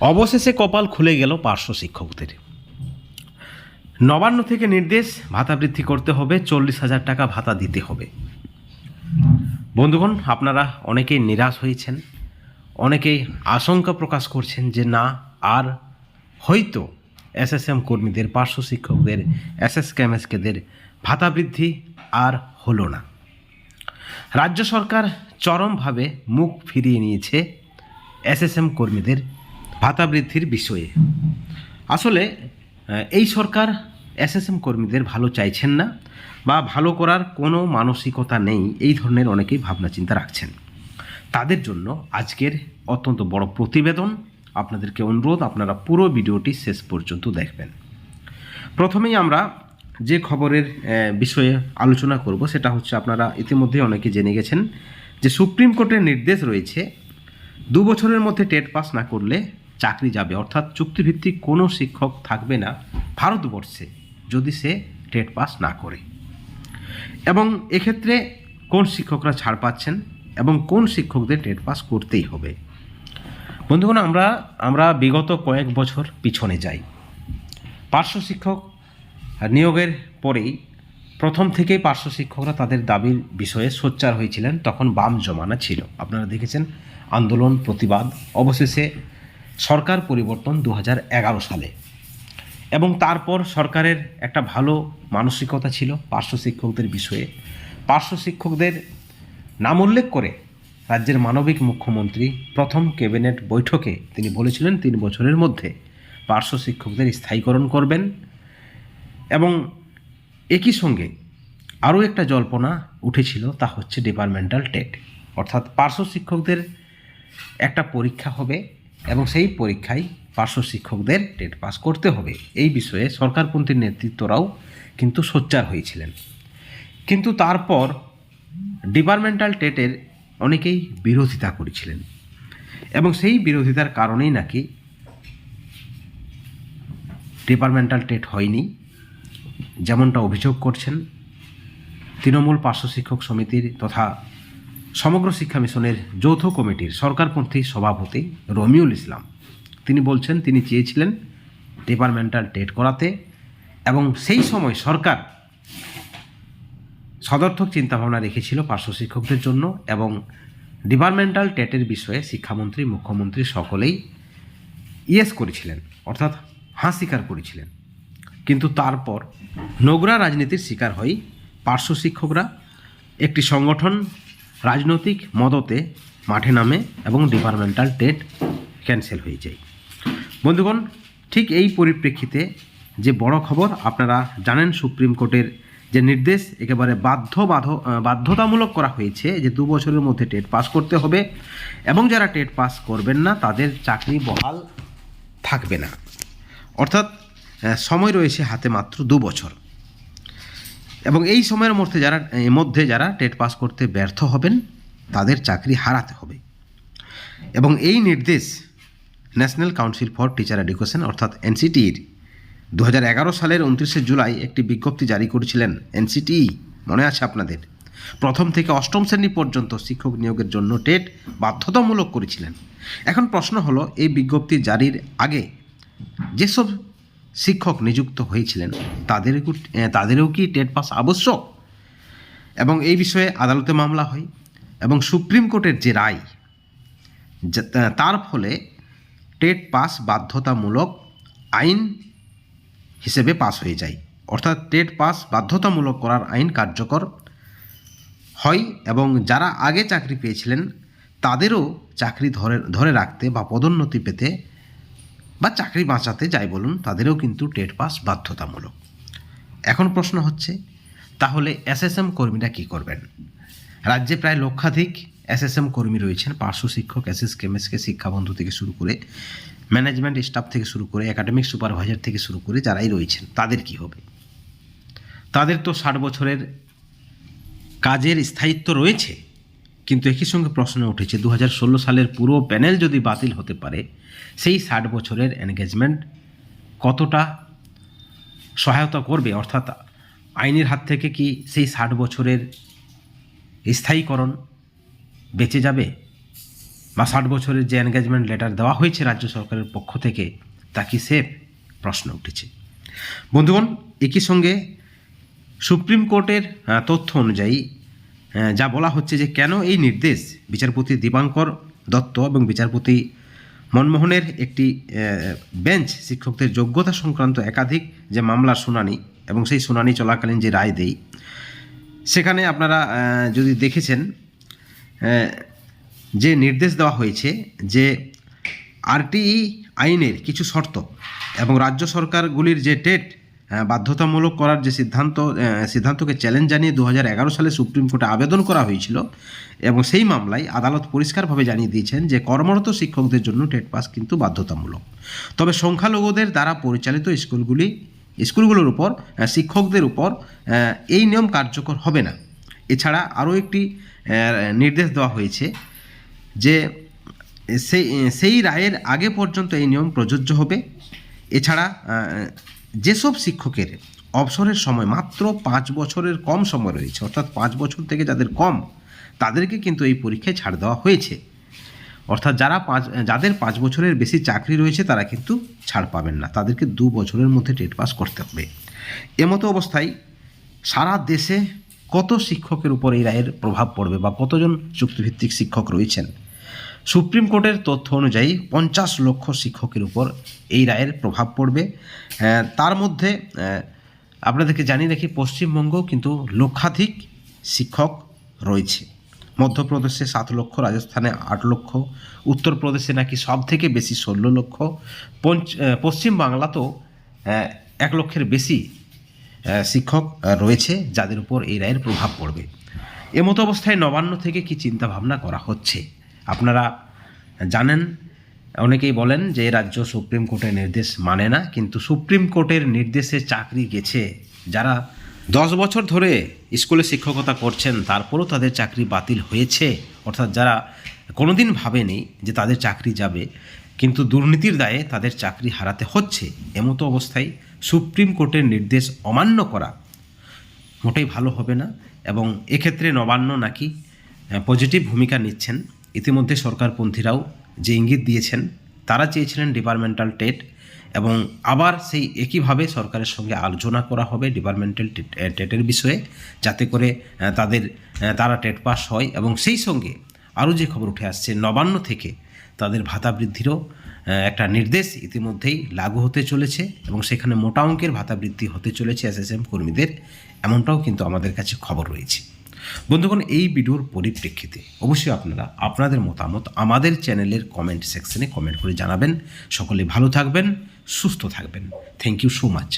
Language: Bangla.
অবশেষে কপাল খুলে গেল পার্শ্ব শিক্ষকদের। নবান্ন থেকে নির্দেশ, ভাতা বৃদ্ধি করতে হবে, চল্লিশ হাজার টাকা ভাতা দিতে হবে। বন্ধুগণ, আপনারা অনেকেই নিরাশ হয়েছেন অনেকেই আশঙ্কা প্রকাশ করছেন যে না, আর হয়তো এসএসএম কর্মীদের, পার্শ্ব শিক্ষকদের, এসএস কেমএসকেদের ভাতা বৃদ্ধি আর হলো না। রাজ্য সরকার চরমভাবে মুখ ফিরিয়ে নিয়েছে এসএসএম কর্মীদের ভাতা বৃদ্ধির বিষয়ে। আসলে এই সরকার এসএসএম কর্মীদের ভালো চাইছেন না বা ভালো করার কোনো মানসিকতা নেই, এই ধরনের অনেকেই ভাবনা চিন্তা রাখছেন। তাদের জন্য আজকের অত্যন্ত বড় প্রতিবেদন। আপনাদেরকে অনুরোধ, আপনারা পুরো ভিডিওটি শেষ পর্যন্ত দেখবেন। প্রথমেই আমরা যে খবরের বিষয়ে আলোচনা করব, সেটা হচ্ছে আপনারা ইতিমধ্যে অনেকে জেনে গেছেন যে সুপ্রিম কোর্টের নির্দেশ রয়েছে, দু বছরের মধ্যে টেট পাস না করলে চাকরি যাবে। অর্থাৎ চুক্তিভিত্তিক কোনো শিক্ষক থাকবে না ভারতবর্ষে যদি সে টেট পাস না করে। এবং এক্ষেত্রে কোন শিক্ষকরা ছাড় পাচ্ছেন এবং কোন শিক্ষকদের টেট পাস করতেই হবে? বন্ধুগণ, আমরা আমরা বিগত কয়েক বছর পিছনে যাই। পার্শ্ব শিক্ষক নিয়োগের পরেই প্রথম থেকেই পার্শ্ব শিক্ষকরা তাদের দাবির বিষয়ে সোচ্চার হয়েছিলেন, তখন বাম জমানা ছিল। আপনারা দেখেছেন আন্দোলন, প্রতিবাদ, অবশেষে সরকার পরিবর্তন দু হাজার এগারো সালে। এবং তারপর সরকারের একটা ভালো মানসিকতা ছিল পার্শ্ব শিক্ষকদের বিষয়ে। পার্শ্ব শিক্ষকদের নাম উল্লেখ করে রাজ্যের মানবিক মুখ্যমন্ত্রী প্রথম ক্যাবিনেট বৈঠকে তিনি বলেছিলেন, তিন বছরের মধ্যে পার্শ্ব শিক্ষকদের স্থায়ীকরণ করবেন। এবং একই সঙ্গে আরও একটা জল্পনা উঠেছিল, তা হচ্ছে ডিপার্টমেন্টাল টেট। অর্থাৎ পার্শ্ব শিক্ষকদের একটা পরীক্ষা হবে এবং সেই পরীক্ষায় পার্শ্ব শিক্ষকদের টেট পাস করতে হবে। এই বিষয়ে সরকারপন্থীর নেতৃত্বরাও কিন্তু সোচ্চার হয়েছিলেন। কিন্তু তারপর ডিপার্টমেন্টাল টেটের অনেকেই বিরোধিতা করেছিলেন। এবং সেই বিরোধিতার কারণেই নাকি ডিপার্টমেন্টাল টেট হয়নি, যেমনটা অভিযোগ করছেন তৃণমূল পার্শ্ব শিক্ষক সমিতির তথা সমগ্র শিক্ষা মিশনের যৌথ কমিটির সরকারপন্থী সভাপতি রমিউল ইসলাম। তিনি বলছেন, তিনি চেয়েছিলেন ডিপার্টমেন্টাল টেট করাতে এবং সেই সময় সরকার সদর্থক চিন্তাভাবনা রেখেছিল পার্শ্ব শিক্ষকদের জন্য এবং ডিপার্টমেন্টাল টেটের বিষয়ে শিক্ষামন্ত্রী, মুখ্যমন্ত্রী সকলেই ইয়েস করেছিলেন, অর্থাৎ হাঁ স্বীকার করেছিলেন। কিন্তু তারপর নোংরা রাজনীতির শিকার হয় পার্শ্ব শিক্ষকরা একটি সংগঠন রাজনৈতিক মদতে মাঠে নামে এবং ডিপার্টমেন্টাল টেট ক্যান্সেল হয়ে যায়। বন্ধুগণ, ঠিক এই পরিপ্রেক্ষিতে যে বড় খবর আপনারা জানেন সুপ্রিম কোর্টের যে নির্দেশ, একেবারে বাধ্য বাধ বাধ্যতামূলক করা হয়েছে যে দু বছরের মধ্যে টেট পাস করতে হবে এবং যারা টেট পাস করবেন না, তাদের চাকরি বহাল থাকবে না। অর্থাৎ সময় রয়েছে হাতে মাত্র দু বছর। এবং এই সময়ের মধ্যে যারা, এর মধ্যে যারা টেট পাস করতে ব্যর্থ হবেন, তাদের চাকরি হারাতে হবে। এবং এই নির্দেশ national council for teacher education, অর্থাৎ এনসিটির দু সালের উনত্রিশে জুলাই একটি বিজ্ঞপ্তি জারি করেছিলেন। এনসিটি, মনে আছে আপনাদের? প্রথম থেকে অষ্টম শ্রেণি পর্যন্ত শিক্ষক নিয়োগের জন্য টেট বাধ্যতামূলক করেছিলেন। এখন প্রশ্ন হলো, এই বিজ্ঞপ্তি জারির আগে যেসব শিক্ষক নিযুক্ত হয়েছিলেন। তাদের তাদেরও কি টেট পাস আবশ্যক? এবং এই বিষয়ে আদালতে মামলা হয় এবং সুপ্রিম কোর্টের যে রায় তার ফলে টেট পাস বাধ্যতামূলক আইন হিসেবে পাস হয়ে যায়। অর্থাৎ টেট পাস বাধ্যতামূলক করার আইন কার্যকর হয় এবং যারা আগে চাকরি পেয়েছিলেন, তাদেরও চাকরি ধরে ধরে রাখতে বা পদোন্নতি পেতে বা চাকরি বাঁচাতে যাই বলুন, তাদেরও কিন্তু টেট পাস বাধ্যতামূলক। এখন প্রশ্ন হচ্ছে, তাহলে এসএসএম কর্মীরা কি করবেন? রাজ্যে প্রায় লক্ষাধিক এসএসএম কর্মী রয়েছেন, পার্শ্ব শিক্ষক, এসএস, কেমএসকে শিক্ষাবন্ধু থেকে শুরু করে, ম্যানেজমেন্ট স্টাফ থেকে শুরু করে, একাডেমিক সুপারভাইজার থেকে শুরু করে যারাই রয়েছেন, তাদের কি হবে? তাদের তো ষাট বছরের কাজের স্থায়িত্ব রয়েছে কিন্তু একই সঙ্গে প্রশ্ন উঠেছে দু হাজার ষোলো সালের পুরো প্যানেল যদি বাতিল হতে পারে, সেই ষাট বছরের এনগেজমেন্ট কতটা সহায়তা করবে? অর্থাৎ আইনের হাত থেকে কি সেই ষাট বছরের স্থায়ীকরণ বেঁচে যাবে? বা ষাট বছরের যে এনগেজমেন্ট লেটার দেওয়া হয়েছে রাজ্য সরকারের পক্ষ থেকে, তা কি সেফ প্রশ্ন উঠেছে। বন্ধুগণ, একই সঙ্গে সুপ্রিম কোর্টের তথ্য অনুযায়ী যা বলা হচ্ছে যে কেন এই নির্দেশ বিচারপতি দীপাঙ্কর দত্ত এবং বিচারপতি মনমোহনের একটি বেঞ্চ শিক্ষকদের যোগ্যতা সংক্রান্ত একাধিক যে মামলার শুনানি এবং সেই শুনানি চলাকালীন যে রায় দেই, সেখানে আপনারা যদি দেখেছেন যে নির্দেশ দেওয়া হয়েছে যে আরটিই আইনের কিছু শর্ত এবং রাজ্য সরকারগুলির যে টেট বাধ্যতামূলক করার যে সিদ্ধান্ত সিদ্ধান্তকে চ্যালেঞ্জ জানিয়ে দু হাজার এগারো সালে সুপ্রিম কোর্টে আবেদন করা হয়েছিল এবং সেই মামলায় আদালত পরিষ্কারভাবে জানিয়ে দিয়েছেন যে কর্মরত শিক্ষকদের জন্য টেট পাস কিন্তু বাধ্যতামূলক। তবে সংখ্যালঘুদের দ্বারা পরিচালিত স্কুলগুলি, স্কুলগুলোর উপর শিক্ষকদের উপর এই নিয়ম কার্যকর হবে না। এছাড়া আরও একটি নির্দেশ দেওয়া হয়েছে যে সেই সেই রায়ের আগে পর্যন্ত এই নিয়ম প্রযোজ্য হবে। এছাড়া যেসব শিক্ষকের অবসরের সময় মাত্র পাঁচ বছরের কম সময় রয়েছে, অর্থাৎ পাঁচ বছর থেকে যাদের কম, তাদেরকে কিন্তু এই পরীক্ষায় ছাড় দেওয়া হয়েছে। অর্থাৎ যারা পাঁচ, যাদের পাঁচ বছরের বেশি চাকরি রয়েছে, তারা কিন্তু ছাড় পাবেন না। তাদেরকে দু বছরের মধ্যে টেট পাস করতে হবে। এমতো অবস্থায় সারা দেশে কত শিক্ষকের উপর এই রায়ের প্রভাব পড়বে বা কতজন চুক্তিভিত্তিক শিক্ষক রয়েছেন? সুপ্রিম কোর্টের তথ্য অনুযায়ী পঞ্চাশ লক্ষ শিক্ষকের উপর এই রায়ের প্রভাব পড়বে। তার মধ্যে আপনাদেরকে জানিয়ে রাখি পশ্চিমবঙ্গও কিন্তু লক্ষাধিক শিক্ষক রয়েছে। মধ্যপ্রদেশে সাত লক্ষ রাজস্থানে আট লক্ষ উত্তরপ্রদেশে নাকি সব থেকে বেশি ষোলো লক্ষ পঞ্চ আহ, পশ্চিম বাংলাতেও আহ, এক লক্ষের বেশি শিক্ষক রয়েছে যাদের উপর এই রায়ের প্রভাব পড়বে। এমতো অবস্থায় নবান্ন থেকে কি চিন্তা ভাবনা করা হচ্ছে? আপনারা জানেন, অনেকেই বলেন যে রাজ্য সুপ্রিম কোর্টের নির্দেশ মানে না, কিন্তু সুপ্রিম কোর্টের নির্দেশে চাকরি গেছে। যারা দশ বছর ধরে স্কুলে শিক্ষকতা করছেন, তারপরও তাদের চাকরি বাতিল হয়েছে। অর্থাৎ যারা কোনোদিন ভাবেনি যে তাদের চাকরি যাবে, কিন্তু দুর্নীতির দায়ে তাদের চাকরি হারাতে হচ্ছে, এমতো অবস্থায় সুপ্রিম কোর্টের নির্দেশ অমান্য করা মোটেই ভালো হবে না এবং এক্ষেত্রে নবান্ন নাকি পজিটিভ ভূমিকা নিচ্ছেন। ইতিমধ্যে সরকারপন্থীরাও যে ইঙ্গিত দিয়েছেন, তারা চেয়েছিলেন ডিপার্টমেন্টাল টেট এবং আবার সেই একইভাবে সরকারের সঙ্গে আলোচনা করা হবে ডিপার্টমেন্টাল টেটের বিষয়ে যাতে করে তাদের তারা টেট পাস হয় এবং সেই সঙ্গে আরও যে খবর উঠে আসছে, নবান্ন থেকে তাদের ভাতা বৃদ্ধিরও একটা নির্দেশ ইতিমধ্যেই লাগু হতে চলেছে এবং সেখানে মোটা অঙ্কের ভাতা বৃদ্ধি হতে চলেছে এসএসএম কর্মীদের, এমনটাও কিন্তু আমাদের কাছে খবর রয়েছে। বন্ধুগণ, এই ভিডিওর পরিপ্রেক্ষিতে অবশ্যই আপনারা আপনাদের মতামত আমাদের চ্যানেলের কমেন্ট সেকশনে কমেন্ট করে জানাবেন। সকলে ভালো থাকবেন, সুস্থ থাকবেন। Thank you so much